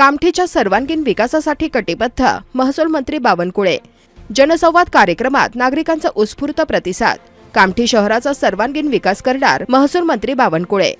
कामठीच्या सर्वांगीण विकासासाठी कटिबद्ध महसूल मंत्री बावनकुळे. जनसंवाद कार्यक्रमात नागरिकांचा उत्स्फूर्त प्रतिसाद. कामठी शहराचा सर्वांगीण विकास करणार महसूल मंत्री बावनकुळे.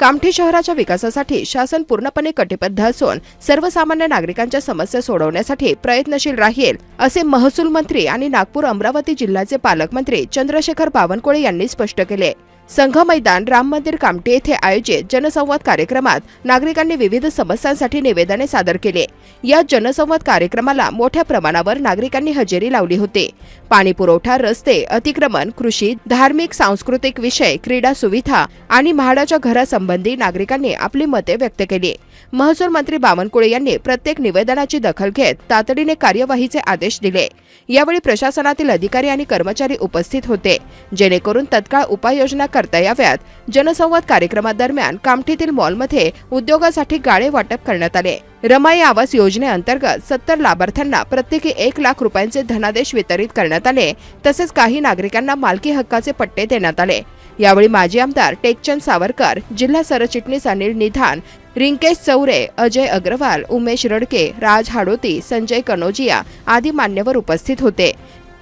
कामठी शहराच्या विकासासाठी शासन पूर्णपणे कटिबद्ध असून सर्वसामान्य नागरिकांच्या समस्या सोडवण्यासाठी प्रयत्नशील राहील असे महसूल मंत्री आणि नागपूर अमरावती जिल्ह्याचे पालकमंत्री चंद्रशेखर बावनकुळे यांनी स्पष्ट केले. संघ मैदान राम मंदिर कामठी येथे आयोजित जनसंवाद कार्यक्रमात नागरिकांनी विविध समस्यांसाठी निवेदने सादर केले. या जनसंवाद कार्यक्रमाला मोठ्या प्रमाणावर नागरिकांनी हजेरी लावली होती. पाणी पुरवठा रस्ते अतिक्रमण कृषी धार्मिक सांस्कृतिक विषय क्रीडा सुविधा आणि म्हाडाच्या घरासंबंधी नागरिकांनी आपली मते व्यक्त केली. महसूल मंत्री बावनकुळे यांनी प्रत्येक निवेदनाची दखल घेत तातडीने कार्यवाहीचे आदेश दिले. यावेळी प्रशासनातील अधिकारी आणि कर्मचारी उपस्थित होते. जेणेकरून तत्काळ उपाययोजना करता याव्यात. जनसंवाद कार्यक्रमादरम्यान कामठीतील मॉलमध्ये उद्योगासाठी गाळे वाटप करण्यात आले. रमाई आवास योजनेअंतर्गत सत्तर लाभार्थ्यांना प्रत्येकी एक लाख रुपयांचे धनादेश वितरित करण्यात आले तसेच काही नागरिकांना मालकी हक्काचे पट्टे देण्यात आले. यावेळी माजी आमदार टेकचंद सावरकर जिल्हा सरचिटणीस अनिल निधान रिंकेश चौरे अजय अग्रवाल उमेश रडके राज हाडोती संजय कनोजिया आदी मान्यवर उपस्थित होते.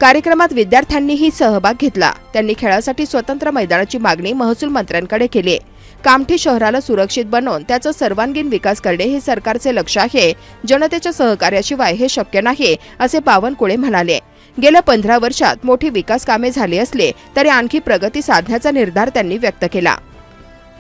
कार्यक्रमात विद्यार्थ्यांनीही सहभाग घेतला. त्यांनी खेळासाठी स्वतंत्र मैदानाची मागणी महसूल मंत्र्यांकडे केली. कामठी शहराला सुरक्षित बनवून त्याचा सर्वांगीण विकास करणे हे सरकारचे लक्ष आहे. जनतेच्या सहकार्याशिवाय हे शक्य नाही असे बावनकुळे म्हणाले. गेल्या पंधरा वर्षात मोठी विकास कामे झाली असले तरी आणखी प्रगती साधण्याचा निर्धार त्यांनी व्यक्त केला.